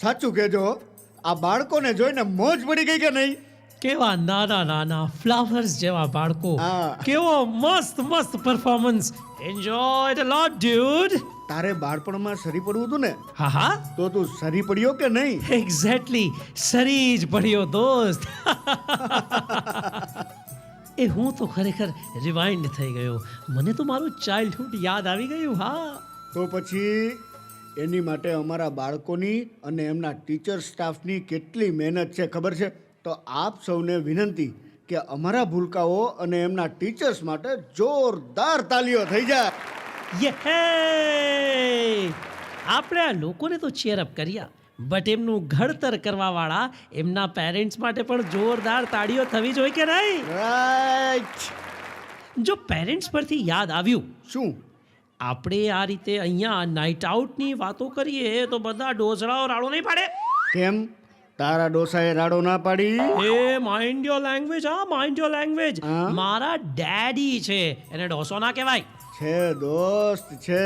સાચું કહેજો આ બાળકોને જોઈને મોજ પડી ગઈ કે નહીં? કેવા નાના નાના ફ્લાવર્સ જેવા બાળકો. કેવો મસ્ત મસ્ત performance enjoy the lot dude તારે બાળપણમાં સરી પડવું હતું ને? હા હા. તો તું સરી પડ્યો કે નહીં? એક્ઝેક્ટલી સરી જ પડ્યો દોસ્ત. એ હું તો ખરેખર રિવાઇન્ડ થઈ ગયો. મને તો મારું ચાઇલ્ડહુડ યાદ આવી ગયું હા. તો પછી એની માટે અમારા બાળકોની અને એમના ટીચર સ્ટાફની કેટલી મહેનત છે ખબર છે? તો આપ સૌને વિનંતી કે અમારા ભૂલકાઓ અને એમના ટીચર્સ માટે જોરદાર તાલીઓ થઈ જાય. યે આપણે આ લોકોને તો ચેરઅપ કર્યા બટ એમનું ઘડતર કરવાવાળા એમના પેરેન્ટ્સ માટે પણ જોરદાર તાળીઓ થવી જોઈએ કે નહીં? રાઈટ જો પેરેન્ટ્સ પરથી યાદ આવ્યું શું? આપણે આ રીતે અહીંયા નાઇટ આઉટની વાતો કરીએ તો બધા ડોસરાઓ રાડો નહીં પાડે. કેમ? તારા ડોસાએ રાડો ના પાડી? એ માઇન્ડ યોર લેંગ્વેજ હા માઇન્ડ યોર લેંગ્વેજ મારા ડેડી છે એને ડોસો ના કહેવાય. છે દોસ્ત છે.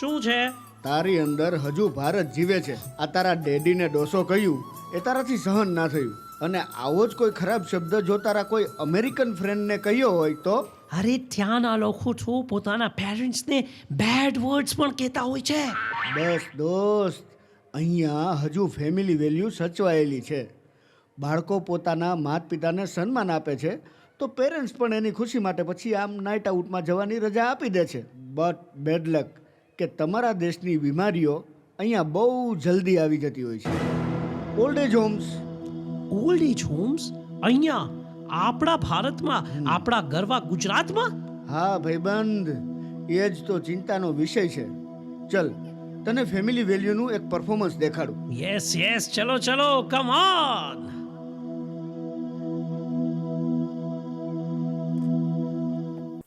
શું છે? તારી અંદર હજુ ભારત જીવે છે. આ તારા ડેડીને ડોસો કહ્યું એ તારાથી સહન ના થયું. અને આવો જ કોઈ ખરાબ શબ્દ જો તારા કોઈ અમેરિકન ફ્રેન્ડને કહ્યો હોય તો? અરે ત્યાંના લોકો છો. પોતાના પેરેન્ટ્સને બેડ વર્ડ્સ પણ કહેતા હોય છે. બસ દોસ્ત અહીંયા હજુ ફેમિલી વેલ્યુ સચવાયેલી છે. બાળકો પોતાના માતા પિતાને સન્માન આપે છે તો પેરેન્ટ્સ પણ એની ખુશી માટે પછી આમ નાઇટ આઉટમાં જવાની રજા આપી દે છે. બટ બેડ લક કે તમારા દેશની બીમારીઓ અહીંયા બહુ જલ્દી આવી જતી હોય છે. Old age homes old age homes અહીંયા આપણા ભારતમાં આપણા ગરવા ગુજરાતમાં? હા ભાઈબંધ એ જ તો ચિંતાનો વિષય છે. ચલ તને ફેમિલી વેલ્યુનું એક પરફોર્મન્સ દેખાડું. યસ યસ ચલો ચલો કમ ઓન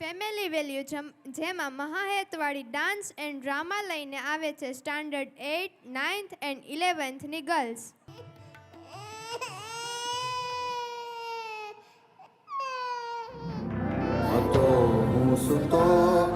ફેમિલી વેલ્યુ જમ- જેમાં મહાહેતવાળી ડાન્સ એન્ડ ડ્રામા લઈને આવે છે સ્ટાન્ડર્ડ એઇટ નાઇન્થ એન્ડ ઇલેવન્થની ગર્લ્સ સુતો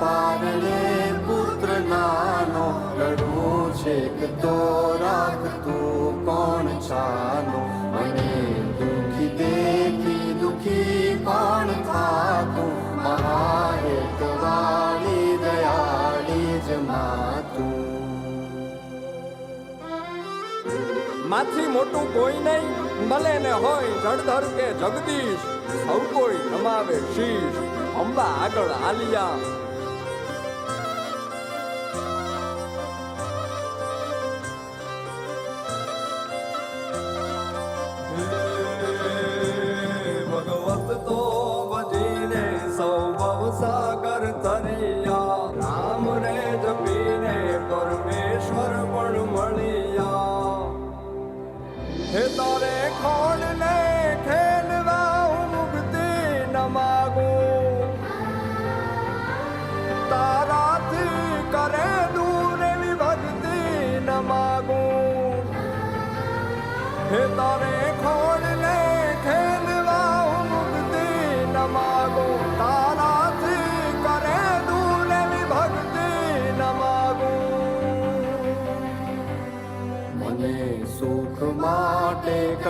પારણે પુત્ર નાનો લડવું છે કે તો રાખતું કોણ છાનો મને દુખી દેખી દુખી કોણ થાતું મહાહેત વાળી દયાળી જ માતું માથી મોટું કોઈ નહીં, ભલે ને હોય જળધર કે જગદીશ, સૌ કોઈ નમાવે શીશ. અંબા આગળ આલિયા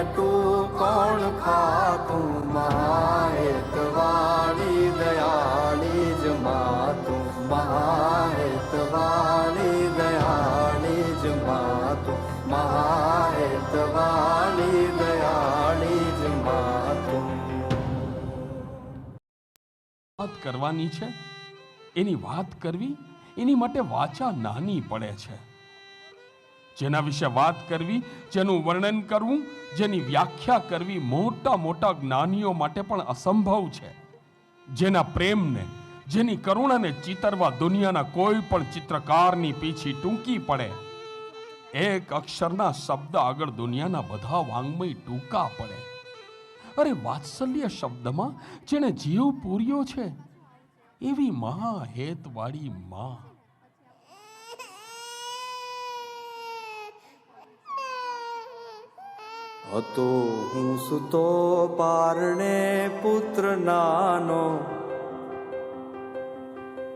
કટું કોણ ખાતું મહાહેત વાળી દયાળી જ માતું મહાહેત વાળી દયાળી જ માતું મહાહેત વાળી દયાળી જ માતું વાત કરવાની છે એની વાત કરવી એની માટે વાચા નાની પડે છે જેના વિશે વાત કરવી, જેનું વર્ણન કરવું, જેની વ્યાખ્યા કરવી મોટા મોટા જ્ઞાનીઓ માટે પણ અસંભવ છે. જેના પ્રેમને, જેની કરુણાને ચિતરવા દુનિયાના કોઈ પણ ચિત્રકારની પીછી ટૂંકી પડે. એક અક્ષરના શબ્દ આગળ દુનિયાના બધા વાંગમય ટૂંકા પડે. અરે, વાત્સલ્ય શબ્દમાં જેણે જીવ પૂર્યો છે, એવી મહાહેતવાળી માં હતો હું સુતો પારણે પુત્ર નાનો.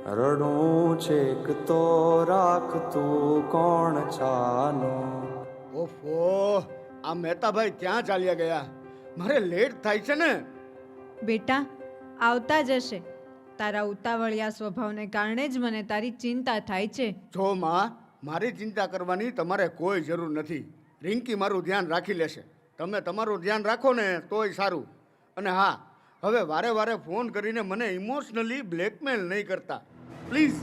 રણું છેક તો રાખતું કોણ છાનો. ઓફો આ મહેતાભાઈ ક્યાં ચાલ્યા ગયા? મારે લેટ થાય છે ને. બેટા આવતા જ હશે તારા ઉતાવળિયા સ્વભાવને કારણે જ મને તારી ચિંતા થાય છે. જો માં મારી ચિંતા કરવાની તમારે કોઈ જરૂર નથી. રિંકી મારું ધ્યાન રાખી લેશે. તમે તમારું ધ્યાન રાખો ને તોય સારું. અને હા હવે વારે વારે ફોન કરીને મને ઇમોશનલી બ્લેકમેલ નહીં કરતા. પ્લીઝ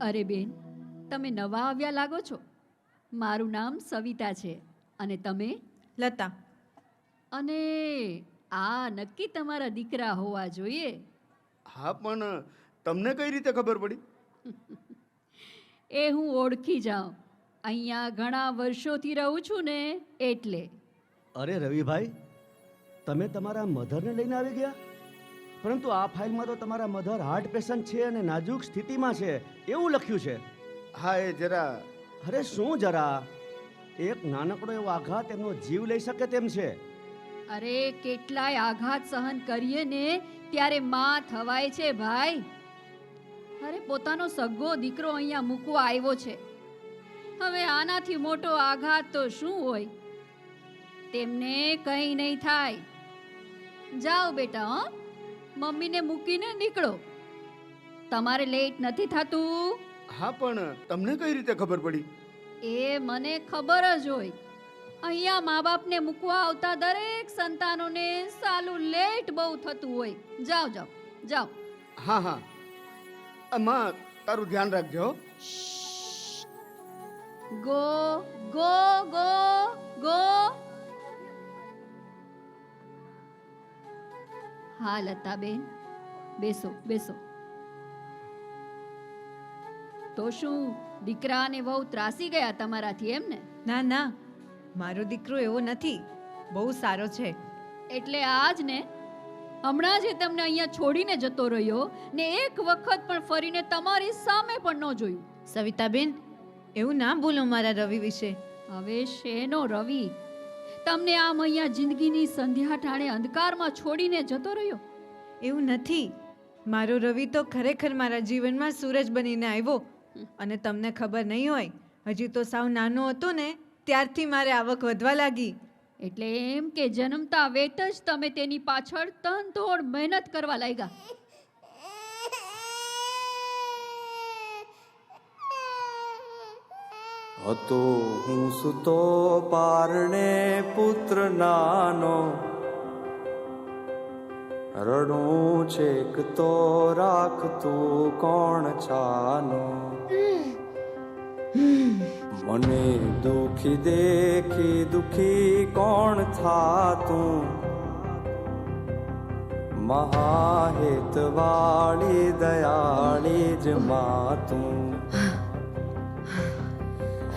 અરે બેન તમે નવા આવ્યા લાગો છો. મારું નામ સવિતા છે અને તમે? લતા. અને આ નક્કી તમારા દીકરા હોવા જોઈએ? હા પણ તમને કઈ રીતે ખબર પડી? એ હું ઓળખી જાઉં. અહીંયા ઘણા વર્ષોથી રહું છું ને એટલે. અરે રવિભાઈ તમે તમારા મધરને લઈને આવી ગયા? પરંતુ આ ફાઇલમાં તો તમારા મધર હાર્ટ પેશન્ટ છે અને નાજુક સ્થિતિમાં છે. એવું લખ્યું છે. હા એ જરા. અરે શું જરા? એક નાનકડો એવો આઘાત એમનો જીવ લઈ શકે તેમ છે. અરે કેટલાય આઘાત સહન કરીએ ને ત્યારે માં થવાય છે ભાઈ. અરે પોતાનો સગો દીકરો અહીંયા મૂકવા આવ્યો છે. હવે આનાથી મોટો આઘાત તો શું હોય? તેમને કંઈ નહીં થાય. જાઓ બેટા હો. મમ્મીને મૂકીને નીકળો. તમારે લેટ નથી થતું? હા પણ તમને કઈ રીતે ખબર પડી? એ મને ખબર જ હોય. અહીંયા મા બાપને મૂકવા આવતા દરેક સંતાનોને સાલું લેટ બહુ થતું હોય. જાઓ જાઓ જાઓ. હા હા. માં તારું ધ્યાન રાખજો. હો. Go go go go. હા લતાબેન. બેસો બેસો. તો શું દીકરા અને વહુ ત્રાસી ગયા તમારાથી એમ ને? ના ના. મારો દીકરો એવો નથી. બહુ સારો છે. એટલે આજ ને હમણાં જ તમને અહીંયા છોડીને જતો રહ્યો ને એક વખત પણ ફરીને તમારી સામે પણ ન જોયું. સવિતાબેન એવું ના બોલો મારા રવિ વિશે. હવે શેનો રવિ? તમને આમ અહીંયા જિંદગીની સંધ્યા ઠાણે અંધકારમાં છોડીને જતો રહ્યો? એવું નથી. મારો રવિ તો ખરેખર મારા જીવનમાં સૂરજ બનીને આવ્યો. અને તમને ખબર નહીં હોય હજી તો સાવ નાનો હતો ને ત્યારથી મારે આવક વધવા લાગી. એટલે એમ કે જન્મતા વેત જ તમે તેની પાછળ તનતોડ મહેનત કરવા લાગ્યા. હતો હું સુતો પારણે પુત્ર નાનો. રડું છેક તો રાખતું કોણ છાનો. મને દુખી દેખી દુખી કોણ થાતું? મહાહેત વાળી દયાળી જ માતું.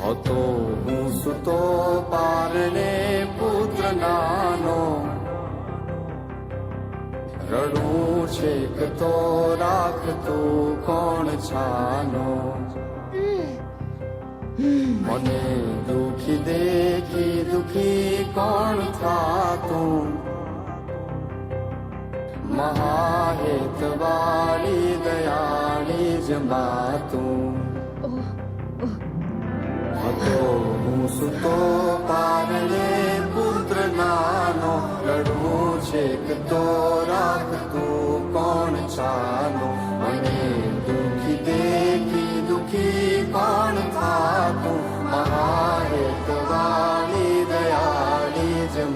હતો હું સુતો પારણે પુત્ર નાનો. રડું છે તો રાખતું કોણ છાનો? વાળી દયાળી જ માતું હતો હું સુતો પારણે પુત્ર નાનો લડવું છેક તો રાખતું કોણ ચાનો મને દુખી દેખી દુખી કોણ થાતું મહાહેત વાળી દયાળી જ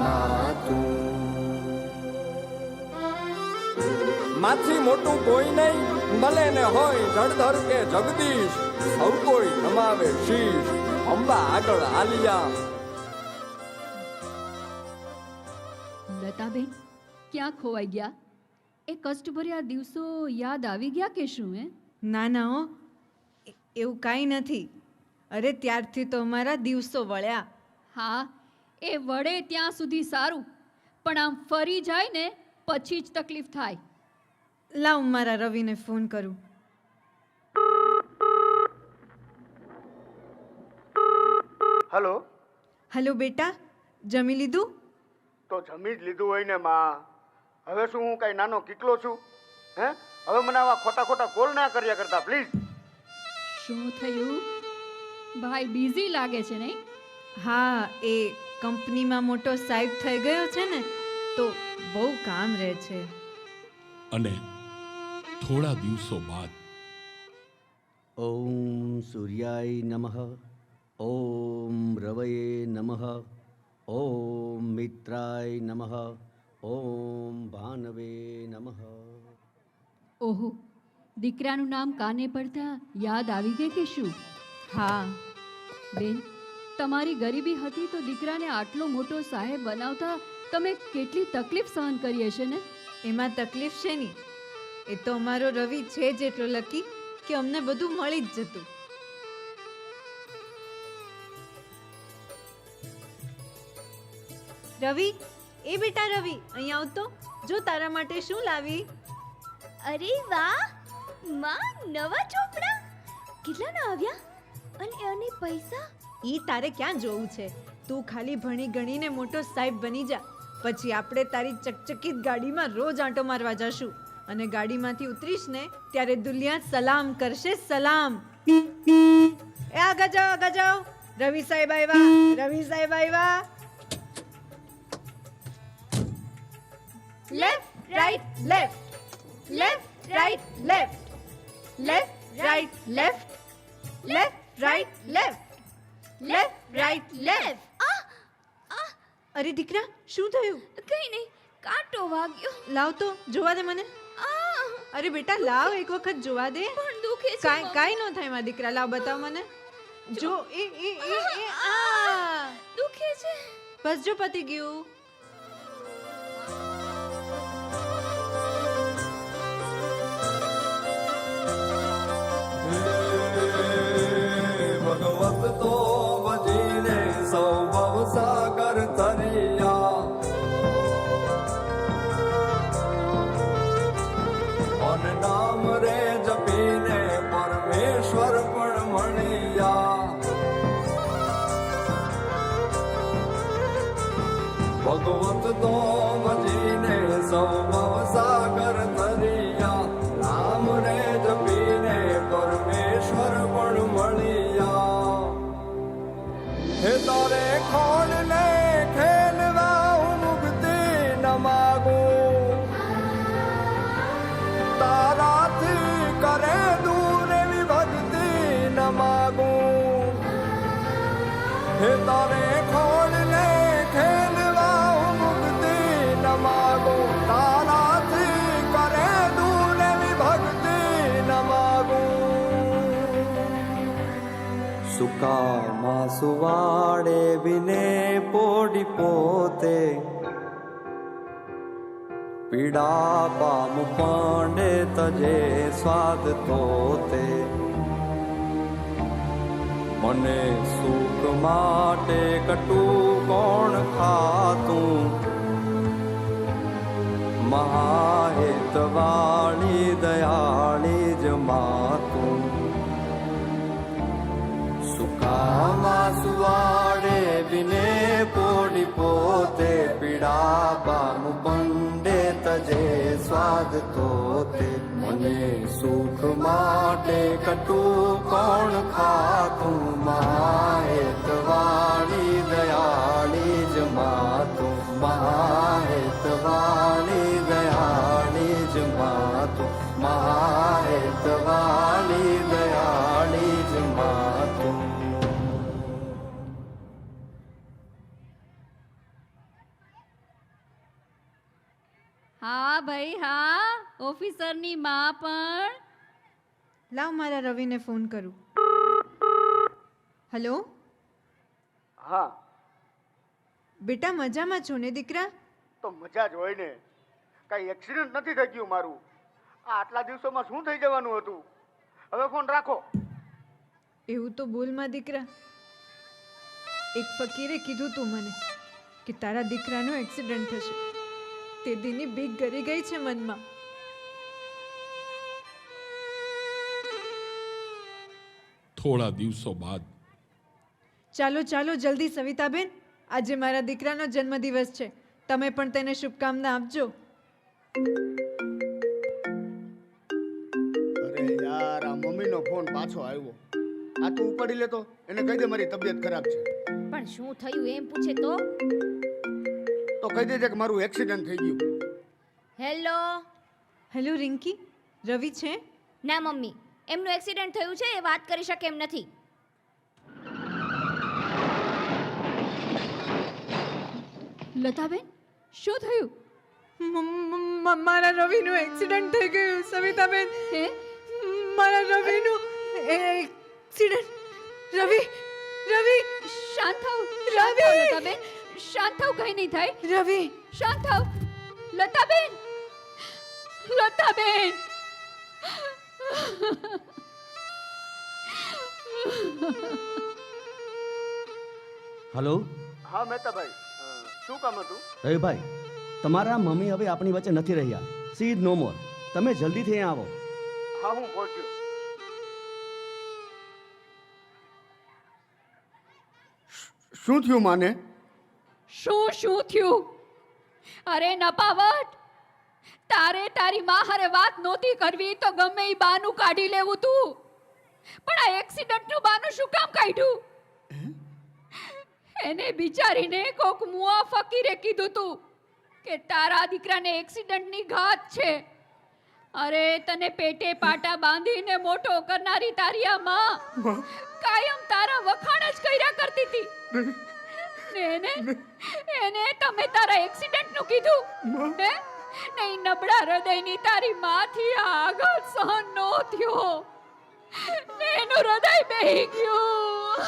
માથી મોટું કોઈ નહીં ભલે ને હોય જળધર કે જગદીશ સૌ કોઈ નમાવે શીશ. અંબા આગળ આલિયા લતાબેન ક્યાં ખોવાઈ ગયા? એ કષ્ટભર્યા દિવસો યાદ આવી ગયા કે શું હે? ના ના હો. એવું કાંઈ નથી. અરે ત્યારથી તો અમારા દિવસો વળ્યા. હા એ વળે ત્યાં સુધી સારું. પણ આમ ફરી જાય ને પછી જ તકલીફ થાય. લાવ મારા રવિને ફોન કરું. હલો? હલો બેટા જમી લીધું? તો જમી જ લીધું હોય ને માં. હવે શું હું કઈ નાનો કિકલો છું? હે? હવે મને આવા ખોટા ખોટા કોલ ના કર્યા કરતા પ્લીઝ શું થયું? ભાઈ બિઝી લાગે છે નહીં? હા એ કંપનીમાં મોટો સાહેબ થઈ ગયો છે ને તો બહુ કામ રહે છે. અને થોડા દિવસો બાદ ઓમ સૂર્યાય નમઃ ઓમ રવયે નમઃ ઓમ મિત્રાય નમઃ ઓમ ભાનવે નમઃ. ઓહો દીકરાનું નામ કાને પડતા યાદ આવી ગઈ કે શું? હા. બેન તમારી ગરીબી હતી તો દીકરાને આટલો મોટો સાહેબ બનાવતા તમે કેટલી તકલીફ સહન કરી હશે ને? એમાં તકલીફ છે નહીં એ તો અમારો રવિ છે જ એટલો લકી કે અમને બધું મળી જ જતું. રવિ એ બેટા રવિ અહીંયા આવતો. જો તારા માટે શું લાવી? અરે વાહ! માં નવા ચોપડા. કેટલાના આવ્યા? અને અને પૈસા? ઈ તારે ક્યાં જોવું છે? તું ખાલી ભણી ગણીને મોટો સાહેબ બની જા. પછી આપણે તારી ચકચકિત ગાડીમાં રોજ આંટો મારવા જશું. અને ગાડીમાંથી ઉતરીશ ને ત્યારે દુલિયા સલામ કરશે સલામ. એ આગળ જાઓ આગળ જાઓ. રવિ સાહેબ આવ્યા રવિ સાહેબ આવ્યા. Left right left left right left left right left left right left left right left અરે દીકરા શું થયું? કઈ નહીં કાંટો વાગ્યો. લાવ તો જોવા દે મને. આ અરે બેટા લાવ એક વખત જોવા દે. પણ દુખે છે કાઈ કાઈ ન થાય મા દીકરા લાવ બતાવ મને. જો એ એ એ આ. દુખે છે. બસ જો પતી ગયું. 走过 સુવાડે વિને પોડી પોતે પીડા પામ પાંડે તજે સ્વાદ તોતે મને સુખ માટે કટું કોણ ખાતું મહાહેતવાળી દયાળી જ માતું स्वारे विने पोडिपोते पीडा बानु तजे स्वाद तोते। मने सुख मा कटु कर्ण माय હા ભાઈ હા ઓફિસરની માં પણ. લાવ મારા રવિને ફોન કરું. હેલો? હા. બેટા મજામાં છો ને દીકરા? તો મજા જ હોય ને. કાંઈ એક્સિડન્ટ નથી થઈ ગયું મારું. આ આટલા દિવસોમાં શું થઈ જવાનું હતું? હવે ફોન રાખો. એવું તો ભૂલમાં દીકરા. એક ફકીરે કીધું તું મને કે તારા દીકરાનો એક્સિડન્ટ થશે. તે દીની બીક ગરી ગઈ છે મનમાં. થોડા દિવસો બાદ. ચાલો ચાલો જલ્દી સવિતાબેન. આજે મારા દીકરાનો જન્મદિવસ છે. તમે પણ તેને શુભકામના આપજો. અરે યાર આ મમ્મીનો ફોન પાછો આવ્યો. આ તું ઉપાડી લેતો એને કહી દે મારી તબિયત ખરાબ છે. પણ શું થયું એમ પૂછે તો? તો કહી દેજે કે મારું એક્સિડન્ટ થઈ ગયું. હેલો હેલો રિંકી રવિ છે? ના મમ્મી. એમનું એક્સિડન્ટ થયું છે એ વાત કરી શકે એમ નથી. લતાબેન શું થયું? મારા રવિનું એક્સિડન્ટ થઈ ગયું સવિતાબેન. હે? મારા રવિનું એક્સિડન્ટ રવિ રવિ. શાંત થાઓ રવિ! લતાબેન. શાંત થાવ કઈ નહીં થાય. રવિ. શાંત થાવ લતાબેન. લતાબેન. હલો. હા મહેતાભાઈ. શું કામ હતું? રવિભાઈ તમારા મમ્મી હવે આપણી વચ્ચે નથી રહ્યા. See no more. તમે જલ્દીથી અહીંયા આવો. હા હું પહોંચ્યો. શું થયું માને? શું શું થયું? અરે નપાવટ! તારે તારી માં હારે વાત નહોતી કરવી તો ગમે એ બાનું કાઢી લેવું તું. પણ આ એક્સિડન્ટનું બાનું શું કામ કાઢ્યું? એને બિચારીને કોક મુઆ ફકીરે કીધું તું કે તારા દીકરાને એક્સિડન્ટની ઘાત છે. અરે તને પેટે પાટા બાંધીને મોટો કરનારી તારી આ માં કાયમ તારા વખાણ જ કર્યા કરતી હતી. ને એને એને તમે તારા એક્સિડન્ટનું કીધું હે? નહીં નબળા હૃદયની તારી માથી આ આઘાત સહન નો થયો. ને એનું હૃદય બેહી ગયું.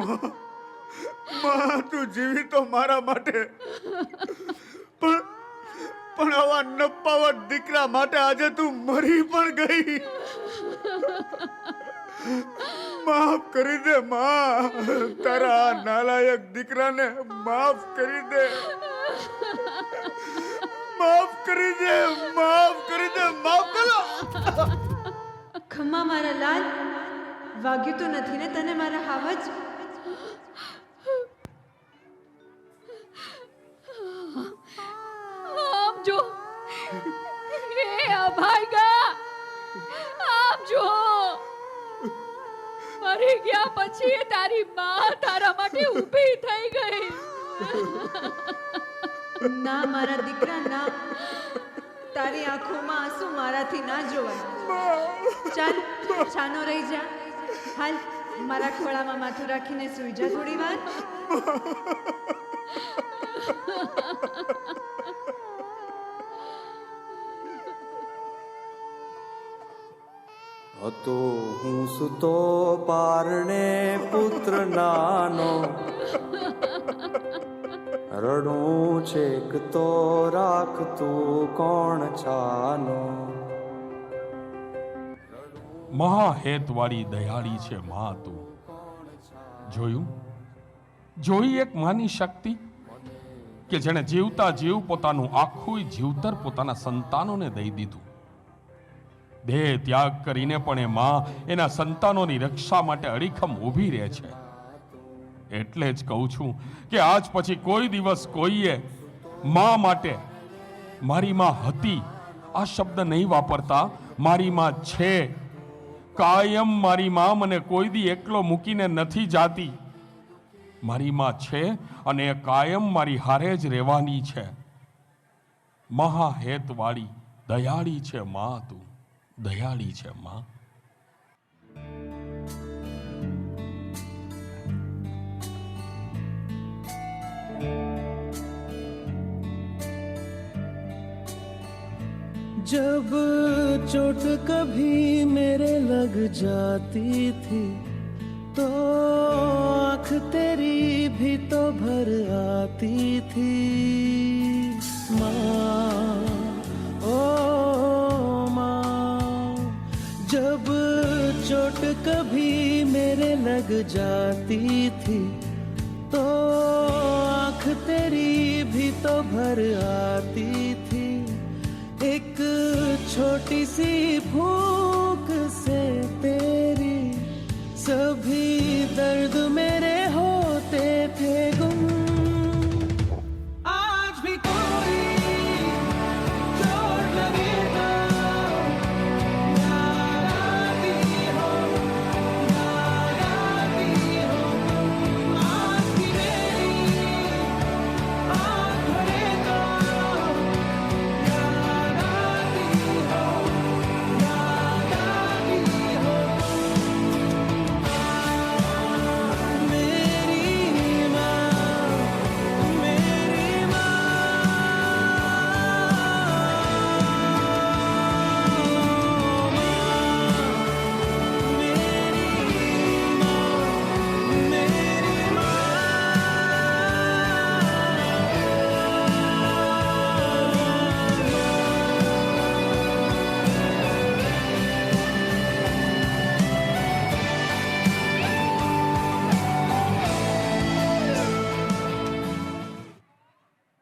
માં. માં તું જીવી તો મારા માટે. પણ પણ આવા નપાવટ દીકરા માટે આજે તું મરી પણ ગઈ. માફ કરી દે માં. તારા નાલાયક દીકરાને માફ કરી દે. માફ કરી દે માફ કરી દે માફ કરો. ખમ્મા મારા લાલ. વાગ્યું તો નથી ને તને મારા હાવજ આમ જો. એ અભાગા આમ જો. મરી ગયા પછી તારી માં તારા માટે ઊભી થઈ ગઈ. ના, મારા દીકરા, ના. તારી આંખોમાં આંસુ મારાથી ના જોવાય. ચાલ, છાનો રહી જા. હાલ, મારા ખોળામાં માથું રાખીને સૂઈ જા થોડી વાર. હતો હું સુતો પારણે પુત્ર નાનો. રડું છેક તો રાખતું કોણ છાનો. મહાહેતવાળી દયાળી છે મા તું. જોયું? જોઈ એક માની શક્તિ કે જેણે જીવતા જીવ પોતાનું આખું જીવતર પોતાના સંતાનોને દઈ દીધું. દેહ ત્યાગ કરીને પણ એ માં એના સંતાનોની રક્ષા માટે અડીખમ ઊભી રહે છે. એટલે જ કહું છું કે આજ પછી કોઈ દિવસ કોઈએ માં માટે મારી માં હતી આ શબ્દ નહીં વાપરતા. મારી માં છે. કાયમ મારી માં મને કોઈ દી એકલો મૂકીને નથી જાતી. મારી માં છે અને કાયમ મારી હારે જ રહેવાની છે. મહાહેતવાળી, દયાળી છે માં તું. దయాళీ છે जब चोट कभी मेरे लग जाती थी तो आँख तेरी भी तो भर आती थी। लग जाती थी तो आँख तेरी भी तो भर आती थी एक छोटी सी भूख